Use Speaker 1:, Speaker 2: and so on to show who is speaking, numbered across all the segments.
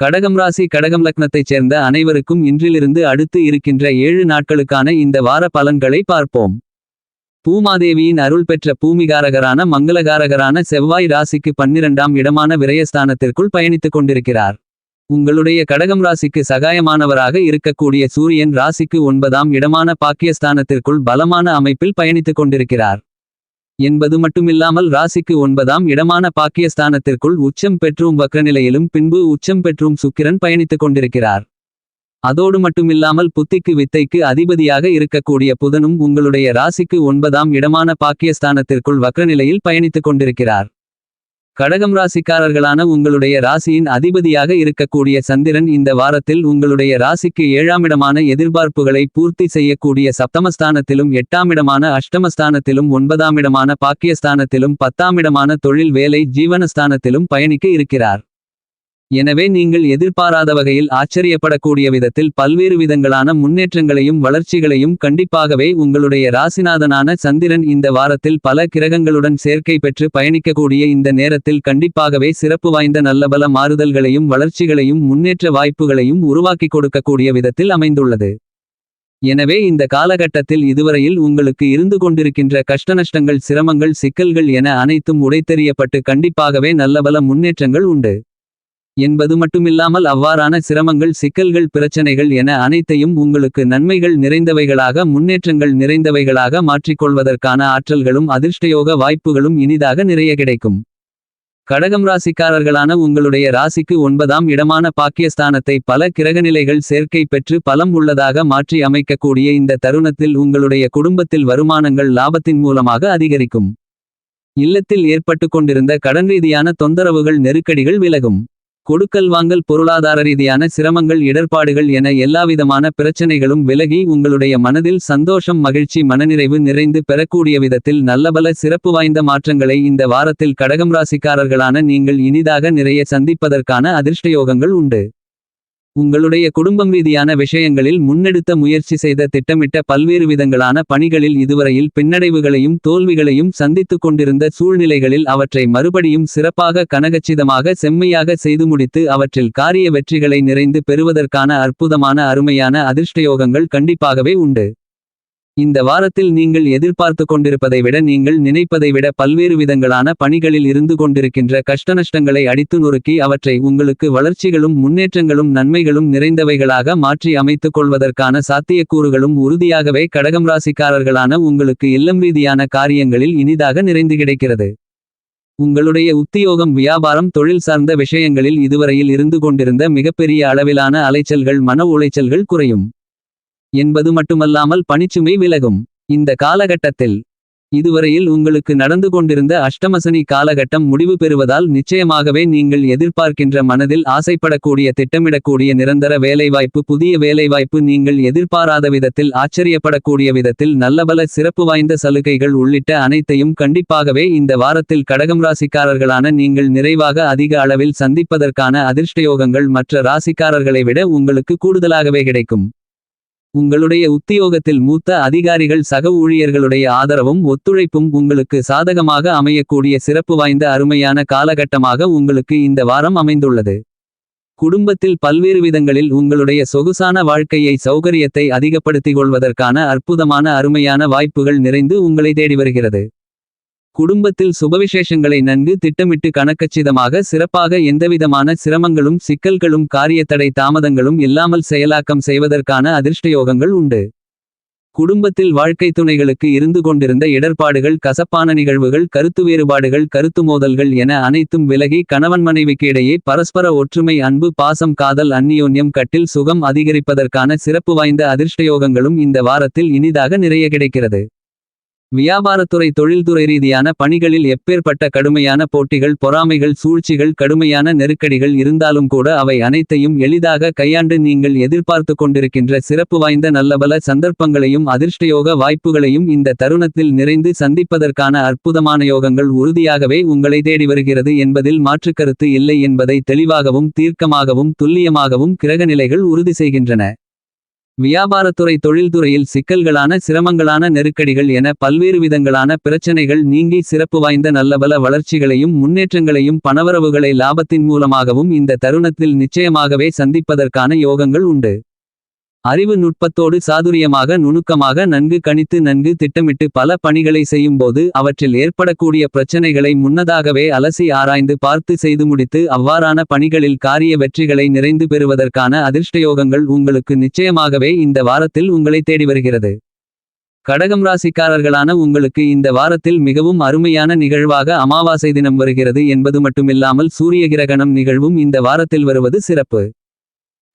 Speaker 1: கடகம் ராசி கடகம் லக்னத்தைச் சேர்ந்த அனைவருக்கும் இன்றிலிருந்து அடுத்து இருக்கின்ற ஏழு நாட்களுக்கான இந்த வார பலன்களை பார்ப்போம். பூமாதேவியின் அருள் பெற்ற பூமிகாரகரான மங்களகாரகரான செவ்வாய் ராசிக்கு பன்னிரண்டாம் இடமான விரயஸ்தானத்திற்குள் பயணித்துக் கொண்டிருக்கிறார். உங்களுடைய கடகம் ராசிக்கு சகாயமானவராக இருக்கக்கூடிய சூரியன் ராசிக்கு ஒன்பதாம் இடமான பாக்கியஸ்தானத்திற்குள் பலமான அமைப்பில் பயணித்துக் கொண்டிருக்கிறார். என்பது மட்டுமில்லாமல் ராசிக்கு ஒன்பதாம் இடமான பாக்கியஸ்தானத்திற்குள் உச்சம் பெற்றும் வக்கநிலையிலும் பின்பு உச்சம் பெற்றும் சுக்கிரன் பயணித்துக் கொண்டிருக்கிறார். அதோடு மட்டுமில்லாமல் புத்திக்கு வித்தைக்கு அதிபதியாக இருக்கக்கூடிய புதனும் உங்களுடைய ராசிக்கு ஒன்பதாம் இடமான பாக்கியஸ்தானத்திற்குள் வக்ரநிலையில் பயணித்துக் கொண்டிருக்கிறார். கடகம் ராசிக்காரர்களான உங்களுடைய ராசியின் அதிபதியாக இருக்கக்கூடிய சந்திரன் இந்த வாரத்தில் உங்களுடைய ராசிக்கு ஏழாமிடமான எதிர்பார்ப்புகளை பூர்த்தி செய்யக்கூடிய சப்தமஸ்தானத்திலும் எட்டாமிடமான அஷ்டமஸ்தானத்திலும் ஒன்பதாமிடமான பாக்கியஸ்தானத்திலும் பத்தாமிடமான தொழில் வேலை ஜீவனஸ்தானத்திலும் பயணிக்க இருக்கிறார். எனவே நீங்கள் எதிர்பாராத வகையில் ஆச்சரியப்படக்கூடிய விதத்தில் பல்வேறு விதங்களான முன்னேற்றங்களையும் வளர்ச்சிகளையும் கண்டிப்பாகவே உங்களுடைய ராசிநாதனான சந்திரன் இந்த வாரத்தில் பல கிரகங்களுடன் சேர்க்கை பெற்று பயணிக்கக்கூடிய இந்த நேரத்தில் கண்டிப்பாகவே சிறப்பு வாய்ந்த நல்லபல மாறுதல்களையும் வளர்ச்சிகளையும் முன்னேற்ற வாய்ப்புகளையும் உருவாக்கிக் கொடுக்கக்கூடிய விதத்தில் அமைந்துள்ளது. எனவே இந்த காலகட்டத்தில் இதுவரையில் உங்களுக்கு இருந்து கொண்டிருக்கின்ற கஷ்டநஷ்டங்கள் சிரமங்கள் சிக்கல்கள் என அனைத்தும் உடைத்தெறியப்பட்டு கண்டிப்பாகவே நல்லபல முன்னேற்றங்கள் உண்டு. என்பது மட்டுமில்லாமல் அவ்வாறான சிரமங்கள் சிக்கல்கள் பிரச்சனைகள் என அனைத்தையும் உங்களுக்கு நன்மைகள் நிறைந்தவைகளாக முன்னேற்றங்கள் நிறைந்தவைகளாக மாற்றிக்கொள்வதற்கான ஆற்றல்களும் அதிர்ஷ்டயோக வாய்ப்புகளும் இனிதாக நிறைய கிடைக்கும். கடகம் ராசிக்காரர்களான உங்களுடைய ராசிக்கு ஒன்பதாம் இடமான பாக்கியஸ்தானத்தை பல கிரகநிலைகள் சேர்க்கை பெற்று பலம் உள்ளதாக மாற்றி அமைக்கக்கூடிய இந்த தருணத்தில் உங்களுடைய குடும்பத்தில் வருமானங்கள் லாபத்தின் மூலமாக அதிகரிக்கும். இல்லத்தில் ஏற்பட்டு கொண்டிருந்த கடன் ரீதியான தொந்தரவுகள் நெருக்கடிகள் விலகும். கொடுக்கல் வாங்கல் பொருளாதார ரீதியான சிரமங்கள் இடர்பாடுகள் என எல்லாவிதமான பிரச்சனைகளும் விலகி உங்களுடைய மனதில் சந்தோஷம் மகிழ்ச்சி மனநிறைவு நிறைந்து பெறக்கூடிய விதத்தில் நல்லபல சிறப்பு வாய்ந்த மாற்றங்களை இந்த வாரத்தில் கடகம் ராசிக்காரர்களான நீங்கள் இனிதாக நிறைய சந்திப்பதற்கான அதிர்ஷ்டயோகங்கள் உண்டு. உங்களுடைய குடும்பம் ரீதியான விஷயங்களில் முன்னெடுத்த முயற்சி செய்த திட்டமிட்ட பல்வேறு விதங்களான பணிகளில் இதுவரையில் பின்னடைவுகளையும் தோல்விகளையும் சந்தித்துக் கொண்டிருந்த சூழ்நிலைகளில் அவற்றை மறுபடியும் சிறப்பாக கனகச்சிதமாக செம்மையாக செய்து முடித்து அவற்றில் காரிய வெற்றிகளை நிறைந்து பெறுவதற்கான அற்புதமான அருமையான அதிர்ஷ்டயோகங்கள் கண்டிப்பாகவே உண்டு. இந்த வாரத்தில் நீங்கள் எதிர்பார்த்து கொண்டிருப்பதை விட நீங்கள் நினைப்பதை விட பல்வேறு விதங்களான பணிகளில் இருந்து கொண்டிருக்கின்ற கஷ்டநஷ்டங்களை அடித்து நொறுக்கி அவற்றை உங்களுக்கு வளர்ச்சிகளும் முன்னேற்றங்களும் நன்மைகளும் நிறைந்தவைகளாக மாற்றி அமைத்துக் கொள்வதற்கான சாத்தியக்கூறுகளும் உறுதியாகவே கடகம் ராசிக்காரர்களான உங்களுக்கு இல்லம் ரீதியான காரியங்களில் இனிதாக நிறைந்து கிடைக்கிறது. உங்களுடைய உத்தியோகம் வியாபாரம் தொழில் சார்ந்த விஷயங்களில் இதுவரையில் இருந்து கொண்டிருந்த மிகப்பெரிய அளவிலான அலைச்சல்கள் மன உளைச்சல்கள் குறையும். என்பது மட்டுமல்லாமல் பணிச்சுமை விலகும். இந்த காலகட்டத்தில் இதுவரையில் உங்களுக்கு நடந்து கொண்டிருந்த அஷ்டமசனி காலகட்டம் முடிவு பெறுவதால் நிச்சயமாகவே நீங்கள் எதிர்பார்க்கின்ற மனதில் ஆசைப்படக்கூடிய திட்டமிடக்கூடிய நிரந்தர வேலைவாய்ப்பு புதிய வேலைவாய்ப்பு நீங்கள் எதிர்பாராத விதத்தில் ஆச்சரியப்படக்கூடிய விதத்தில் நல்லபல சிறப்பு வாய்ந்த சலுகைகள் உள்ளிட்ட அனைத்தையும் கண்டிப்பாகவே இந்த வாரத்தில் கடகம் ராசிக்காரர்களான நீங்கள் நிறைவாக அதிக அளவில் சந்திப்பதற்கான அதிர்ஷ்டயோகங்கள் மற்ற ராசிக்காரர்களை விட உங்களுக்கு கூடுதலாகவே கிடைக்கும். உங்களுடைய உத்தியோகத்தில் மூத்த அதிகாரிகள் சக ஊழியர்களுடைய ஆதரவும் ஒத்துழைப்பும் உங்களுக்கு சாதகமாக அமையக்கூடிய சிறப்பு வாய்ந்த அருமையான காலகட்டமாக உங்களுக்கு இந்த வாரம் அமைந்துள்ளது. குடும்பத்தில் பல்வேறு விதங்களில் உங்களுடைய சொகுசான வாழ்க்கையை சௌகரியத்தை அதிகப்படுத்திக் கொள்வதற்கான அற்புதமான அருமையான வாய்ப்புகள் நிறைந்து உங்களை தேடி வருகிறது. குடும்பத்தில் சுபவிசேஷங்களை நன்கு திட்டமிட்டு கணக்கச்சிதமாக சிறப்பாக எந்தவிதமான சிரமங்களும் சிக்கல்களும் காரியத்தடை தாமதங்களும் இல்லாமல் செயலாக்கம் செய்வதற்கான அதிர்ஷ்டயோகங்கள் உண்டு. குடும்பத்தில் வாழ்க்கை துணைகளுக்கு இருந்து கொண்டிருந்த இடர்பாடுகள் கசப்பான நிகழ்வுகள் கருத்து வேறுபாடுகள் கருத்து மோதல்கள் என அனைத்தும் விலகி கணவன் மனைவிக்கு இடையே பரஸ்பர ஒற்றுமை அன்பு பாசம் காதல் அந்நியோன்யம் கட்டில் சுகம் அதிகரிப்பதற்கான சிறப்பு வாய்ந்த அதிர்ஷ்டயோகங்களும் இந்த வாரத்தில் இனிதாக நிறைய கிடைக்கிறது. வியாபாரத்துறை தொழில்துறை ரீதியான பணிகளில் எப்பேற்பட்ட கடுமையான போட்டிகள் பொறாமைகள் சூழ்ச்சிகள் கடுமையான நெருக்கடிகள் இருந்தாலும் கூட அவை அனைத்தையும் எளிதாக கையாண்டு நீங்கள் எதிர்பார்த்து கொண்டிருக்கின்ற சிறப்பு வாய்ந்த நல்லபல சந்தர்ப்பங்களையும் அதிர்ஷ்டயோக வாய்ப்புகளையும் இந்த தருணத்தில் நிறைந்து சந்திப்பதற்கான அற்புதமான யோகங்கள் உறுதியாகவே உங்களை தேடி வருகிறது என்பதில் மாற்றுக்கருத்து இல்லை என்பதை தெளிவாகவும் தீர்க்கமாகவும் துல்லியமாகவும் கிரகநிலைகள் உறுதி செய்கின்றன. வியாபாரத்துறை தொழில்துறையில் சிக்கல்களான சிரமங்களான நெருக்கடிகள் என பல்வேறு விதங்களான பிரச்சனைகள் நீங்கி சிறப்பு வாய்ந்த நல்லபல வளர்ச்சிகளையும் முன்னேற்றங்களையும் பணவரவுகளை லாபத்தின் மூலமாகவும் இந்த தருணத்தில் நிச்சயமாகவே சந்திப்பதற்கான யோகங்கள் உண்டு. அறிவு நுட்பத்தோடு சாதுரியமாக நுணுக்கமாக நன்கு கணித்து நன்கு திட்டமிட்டு பல பணிகளை செய்யும்போது அவற்றில் ஏற்படக்கூடிய பிரச்சனைகளை முன்னதாகவே அலசி ஆராய்ந்து பார்த்து செய்து முடித்து அவ்வாறான பணிகளில் காரிய வெற்றிகளை நிறைந்து பெறுவதற்கான அதிர்ஷ்டயோகங்கள் உங்களுக்கு நிச்சயமாகவே இந்த வாரத்தில் உங்களை தேடி வருகிறது. கடகம் ராசிக்காரர்களான உங்களுக்கு இந்த வாரத்தில் மிகவும் அருமையான நிகழ்வாக அமாவாசை தினம் வருகிறது என்பது மட்டுமில்லாமல் சூரிய கிரகணம் நிகழ்வும் இந்த வாரத்தில் வருவது சிறப்பு.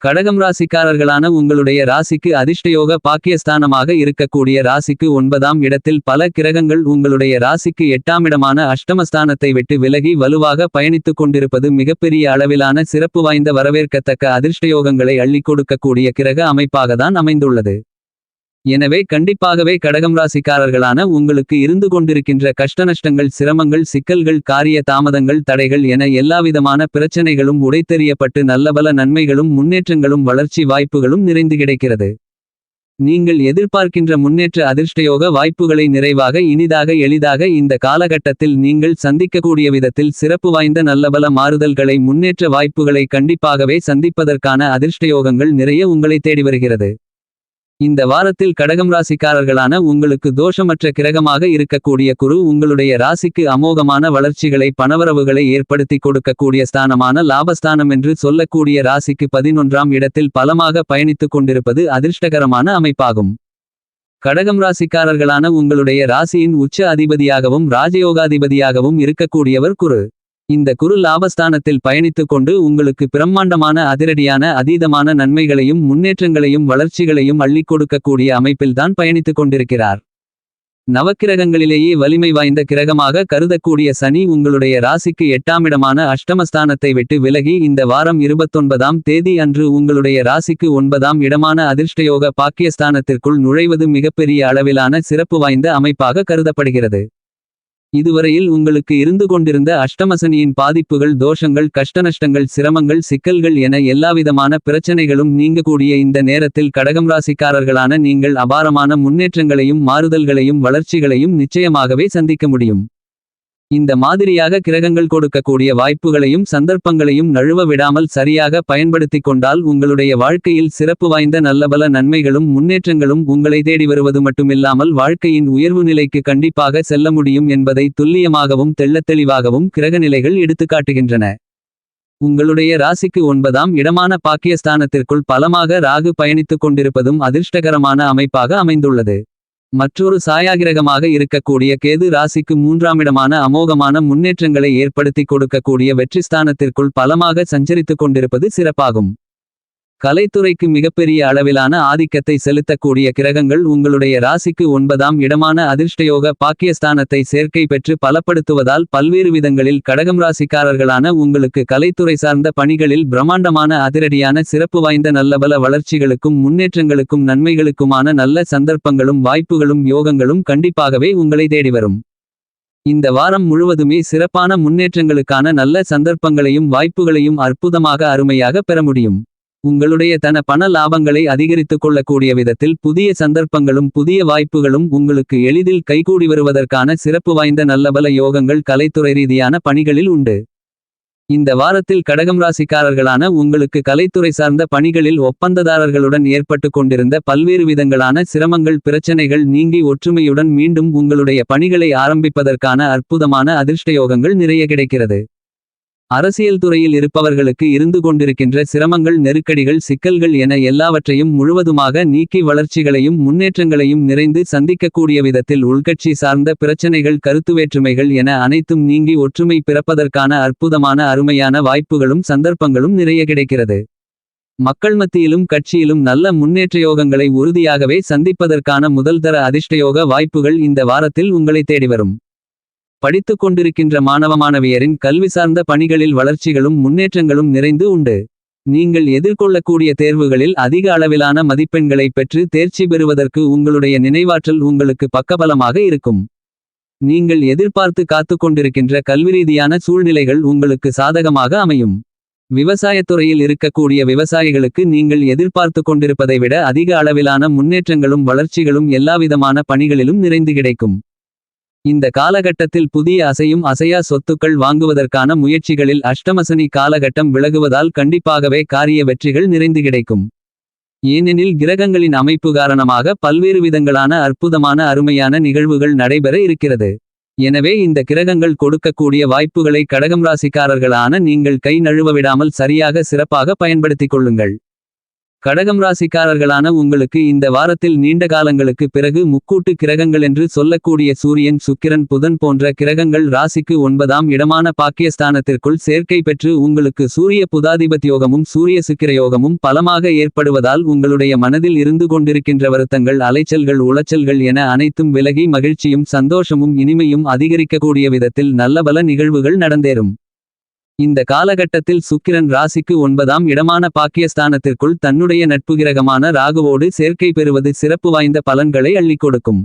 Speaker 1: கடகம் ராசிக்காரர்களான உங்களுடைய ராசிக்கு அதிர்ஷ்டயோக பாக்கியஸ்தானமாக இருக்கக்கூடிய ராசிக்கு ஒன்பதாம் இடத்தில் பல கிரகங்கள் உங்களுடைய ராசிக்கு எட்டாம் இடமான அஷ்டமஸ்தானத்தை விட்டு விலகி வலுவாக பயணித்துக் கொண்டிருப்பது மிகப்பெரிய அளவிலான சிறப்பு வாய்ந்த வரவேற்கத்தக்க அதிர்ஷ்டயோகங்களை அள்ளிக் கொடுக்கக்கூடிய கிரக அமைப்பாகத்தான் அமைந்துள்ளது. எனவே கண்டிப்பாகவே கடகம் ராசிக்காரர்களான உங்களுக்கு இருந்து கொண்டிருக்கின்ற கஷ்டநஷ்டங்கள் சிரமங்கள் சிக்கல்கள் காரிய தாமதங்கள் தடைகள் என எல்லாவிதமான பிரச்சனைகளும் உடைத்தெறியப்பட்டு நல்லபல நன்மைகளும் முன்னேற்றங்களும் வளர்ச்சி வாய்ப்புகளும் நிறைந்து கிடைக்கிறது. நீங்கள் எதிர்பார்க்கின்ற முன்னேற்ற அதிர்ஷ்டயோக வாய்ப்புகளை நிறைவாக இனிதாக எளிதாக இந்த காலகட்டத்தில் நீங்கள் சந்திக்கக்கூடிய விதத்தில் சிறப்பு வாய்ந்த நல்லபல மாறுதல்களை முன்னேற்ற வாய்ப்புகளை கண்டிப்பாகவே சந்திப்பதற்கான அதிர்ஷ்டயோகங்கள் நிறைய உங்களை தேடி வருகிறது. இந்த வாரத்தில் கடகம் ராசிக்காரர்களான உங்களுக்கு தோஷமற்ற கிரகமாக இருக்கக்கூடிய குரு உங்களுடைய ராசிக்கு அமோகமான வளர்ச்சிகளை பணவரவுகளை ஏற்படுத்தி கொடுக்கக்கூடிய ஸ்தானமான லாபஸ்தானம் என்று சொல்லக்கூடிய ராசிக்கு பதினொன்றாம் இடத்தில் பலமாக பயணித்துக் கொண்டிருப்பது அதிர்ஷ்டகரமான அமைப்பாகும். கடகம் ராசிக்காரர்களான உங்களுடைய ராசியின் உச்ச அதிபதியாகவும் ராஜயோகாதிபதியாகவும் இருக்கக்கூடியவர் குரு. இந்த குரு லாபஸ்தானத்தில் பயணித்துக் கொண்டு உங்களுக்கு பிரம்மாண்டமான அதிரடியான அதீதமான நன்மைகளையும் முன்னேற்றங்களையும் வளர்ச்சிகளையும் அள்ளிக் கொடுக்கக்கூடிய அமைப்பில்தான் பயணித்துக் கொண்டிருக்கிறார். நவக்கிரகங்களிலேயே வலிமை வாய்ந்த கிரகமாக கருதக்கூடிய சனி உங்களுடைய ராசிக்கு எட்டாமிடமான அஷ்டமஸ்தானத்தை விட்டு விலகி இந்த வாரம் இருபத்தொன்பதாம் தேதி அன்று உங்களுடைய ராசிக்கு ஒன்பதாம் இடமான அதிர்ஷ்டயோக பாக்கியஸ்தானத்திற்குள் நுழைவது மிகப்பெரிய அளவிலான சிறப்பு வாய்ந்த அமைப்பாக கருதப்படுகிறது. இதுவரையில் உங்களுக்கு இருந்து கொண்டிருந்த அஷ்டமசனியின் பாதிப்புகள் தோஷங்கள் கஷ்டநஷ்டங்கள் சிரமங்கள் சிக்கல்கள் என எல்லாவிதமான பிரச்சனைகளும் நீங்கக்கூடிய இந்த நேரத்தில் கடகம் ராசிக்காரர்களான நீங்கள் அபாரமான முன்னேற்றங்களையும் மாறுதல்களையும் வளர்ச்சிகளையும் நிச்சயமாகவே சந்திக்க முடியும். இந்த மாதிரியாக கிரகங்கள் கொடுக்கக்கூடிய வாய்ப்புகளையும் சந்தர்ப்பங்களையும் நழுவ விடாமல் சரியாக பயன்படுத்திக் கொண்டால் உங்களுடைய வாழ்க்கையில் சிறப்பு வாய்ந்த நல்லபல நன்மைகளும் முன்னேற்றங்களும் உங்களை தேடி வருவது மட்டுமில்லாமல் வாழ்க்கையின் உயர்வு நிலைக்கு கண்டிப்பாக செல்ல முடியும் என்பதை துல்லியமாகவும் தெள்ளத்தெளிவாகவும் கிரகநிலைகள் எடுத்துக்காட்டுகின்றன உங்களுடைய ராசிக்கு ஒன்பதாம் இடமான பாக்கியஸ்தானத்திற்குள் பலமாக ராகு பயணித்துக் கொண்டிருப்பதும் அதிர்ஷ்டகரமான அமைப்பாக அமைந்துள்ளது. மற்றொரு சாயாகிரகமாக இருக்கக்கூடிய கேது ராசிக்கு மூன்றாமிடமான அமோகமான முன்னேற்றங்களை ஏற்படுத்தி கொடுக்கக்கூடிய வெற்றிஸ்தானத்திற்குள் பலமாக சஞ்சரித்துக் கொண்டிருப்பது சிறப்பாகும். கலைத்துறைக்கு மிகப்பெரிய அளவிலான ஆதிக்கத்தை செலுத்தக்கூடிய கிரகங்கள் உங்களுடைய ராசிக்கு ஒன்பதாம் இடமான அதிர்ஷ்டயோக பாக்கியஸ்தானத்தை சேர்க்கை பெற்று பலப்படுத்துவதால் பல்வேறு விதங்களில் கடகம் ராசிக்காரர்களான உங்களுக்கு கலைத்துறை சார்ந்த பணிகளில் பிரம்மாண்டமான அதிரடியான சிறப்பு வாய்ந்த நல்லபல வளர்ச்சிகளுக்கும் முன்னேற்றங்களுக்கும் நன்மைகளுக்குமான நல்ல சந்தர்ப்பங்களும் வாய்ப்புகளும் யோகங்களும் கண்டிப்பாகவே உங்களை தேடி வரும். இந்த வாரம் முழுவதுமே சிறப்பான முன்னேற்றங்களுக்கான நல்ல சந்தர்ப்பங்களையும் வாய்ப்புகளையும் அற்புதமாக அருமையாக பெற முடியும். உங்களுடைய தன பண லாபங்களை அதிகரித்துக் கொள்ளக்கூடிய விதத்தில் புதிய சந்தர்ப்பங்களும் புதிய வாய்ப்புகளும் உங்களுக்கு எளிதில் கைகூடி வருவதற்கான சிறப்பு வாய்ந்த நல்லபல யோகங்கள் கலைத்துறை ரீதியான பணிகளில் உண்டு. இந்த வாரத்தில் கடகம் ராசிக்காரர்களான உங்களுக்கு கலைத்துறை சார்ந்த பணிகளில் ஒப்பந்ததாரர்களுடன் ஏற்பட்டு கொண்டிருந்த பல்வேறு விதங்களான சிரமங்கள் பிரச்சனைகள் நீங்கி ஒற்றுமையுடன் மீண்டும் உங்களுடைய பணிகளை ஆரம்பிப்பதற்கான அற்புதமான அதிர்ஷ்டயோகங்கள் நிறைய கிடைக்கிறது. அரசியல் துறையில் இருப்பவர்களுக்கு இருந்து கொண்டிருக்கின்ற சிரமங்கள் நெருக்கடிகள் சிக்கல்கள் என எல்லாவற்றையும் முழுவதுமாக நீக்கி வளர்ச்சிகளையும் முன்னேற்றங்களையும் நிறைந்து சந்திக்கக்கூடிய விதத்தில் உள்கட்சி சார்ந்த பிரச்சனைகள் கருத்துவேற்றுமைகள் என அனைத்தும் நீங்கி ஒற்றுமை பிறப்பதற்கான அற்புதமான அருமையான வாய்ப்புகளும் சந்தர்ப்பங்களும் நிறைய கிடைக்கிறது. மக்கள் மத்தியிலும் கட்சியிலும் நல்ல முன்னேற்ற யோகங்களை உறுதியாகவே சந்திப்பதற்கான முதல்தர அதிர்ஷ்டயோக வாய்ப்புகள் இந்த வாரத்தில் உங்களை தேடி வரும். படித்துக் கொண்டிருக்கின்ற மாணவ மாணவியரின் கல்வி சார்ந்த பணிகளில் வளர்ச்சிகளும் முன்னேற்றங்களும் நிறைந்து உண்டு. நீங்கள் எதிர்கொள்ளக்கூடிய தேர்வுகளில் அதிக அளவிலான மதிப்பெண்களை பெற்று தேர்ச்சி பெறுவதற்கு உங்களுடைய நினைவாற்றல் உங்களுக்கு பக்கபலமாக இருக்கும். நீங்கள் எதிர்பார்த்து காத்துக் கொண்டிருக்கின்ற கல்விரீதியான சூழ்நிலைகள் உங்களுக்கு சாதகமாக அமையும். விவசாயத்துறையில் இருக்கக்கூடிய விவசாயிகளுக்கு நீங்கள் எதிர்பார்த்து கொண்டிருப்பதை விட அதிக அளவிலான முன்னேற்றங்களும் வளர்ச்சிகளும் எல்லாவிதமான பணிகளிலும் நிறைந்து கிடைக்கும். இந்த காலகட்டத்தில் புதிய அசையும் அசையா சொத்துக்கள் வாங்குவதற்கான முயற்சிகளில் அஷ்டமசனி காலகட்டம் விலகுவதால் கண்டிப்பாகவே காரிய வெற்றிகள் நிறைந்து கிடைக்கும். ஏனெனில் கிரகங்களின் அமைப்பு காரணமாக பல்வேறு விதங்களான அற்புதமான அருமையான நிகழ்வுகள் நடைபெற இருக்கிறது. எனவே இந்த கிரகங்கள் கொடுக்கக்கூடிய வாய்ப்புகளை கடகம் ராசிக்காரர்களான நீங்கள் கை நழுவ விடாமல் சரியாக சிறப்பாக பயன்படுத்திக் கொள்ளுங்கள். கடகம் ராசிக்காரர்களான உங்களுக்கு இந்த வாரத்தில் நீண்ட காலங்களுக்கு பிறகு முக்கூட்டு கிரகங்களென்று சொல்லக்கூடிய சூரியன் சுக்கிரன் புதன் போன்ற கிரகங்கள் ராசிக்கு ஒன்பதாம் இடமான பாக்கியஸ்தானத்திற்குள் சேர்க்கை பெற்று உங்களுக்கு சூரிய புதாதிபத்யோகமும் சூரிய சுக்கிரயோகமும் பலமாக ஏற்படுவதால் உங்களுடைய மனதில் இருந்து கொண்டிருக்கின்ற வருத்தங்கள் அலைச்சல்கள் உளைச்சல்கள் என அனைத்தும் விலகி மகிழ்ச்சியும் சந்தோஷமும் இனிமையும் அதிகரிக்கக்கூடிய விதத்தில் நல்லபல நிகழ்வுகள் நடந்தேறும். இந்த காலகட்டத்தில் சுக்கிரன் ராசிக்கு ஒன்பதாம் இடமான பாக்கியஸ்தானத்திற்குள் தன்னுடைய நட்புகிரகமான ராகுவோடு சேர்க்கை பெறுவது சிறப்பு வாய்ந்த பலன்களை அள்ளிக் கொடுக்கும்.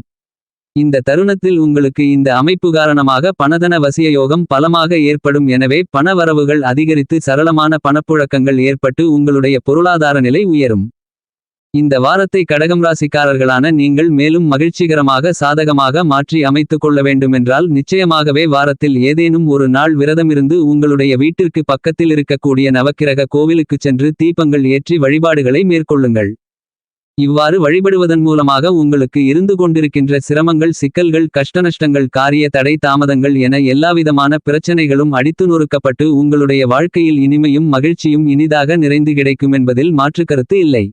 Speaker 1: இந்த தருணத்தில் உங்களுக்கு இந்த அமைப்பு காரணமாக பணதன வசிய யோகம் பலமாக ஏற்படும் எனவே பண வரவுகள் அதிகரித்து சரளமான பணப்புழக்கங்கள் ஏற்பட்டு உங்களுடைய பொருளாதார நிலை உயரும். இந்த வாரத்தை கடகம் ராசிக்காரர்களான நீங்கள் மேலும் மகிழ்ச்சிகரமாக சாதகமாக மாற்றி அமைத்துக் கொள்ள வேண்டுமென்றால் நிச்சயமாகவே வாரத்தில் ஏதேனும் ஒரு நாள் விரதமிருந்து உங்களுடைய வீட்டிற்கு பக்கத்தில் இருக்கக்கூடிய நவக்கிரக கோவிலுக்குச் சென்று தீபங்கள் ஏற்றி வழிபாடுகளை மேற்கொள்ளுங்கள். இவ்வாறு வழிபடுவதன் மூலமாக உங்களுக்கு இருந்து கொண்டிருக்கின்ற சிரமங்கள் சிக்கல்கள் கஷ்டநஷ்டங்கள் காரிய தடை தாமதங்கள் என எல்லாவிதமான பிரச்சனைகளும் அடித்து நொறுக்கப்பட்டு உங்களுடைய வாழ்க்கையில் இனிமையும் மகிழ்ச்சியும் இனிதாக நிறைந்து கிடைக்கும் என்பதில் மாற்றுக்கருத்து இல்லை.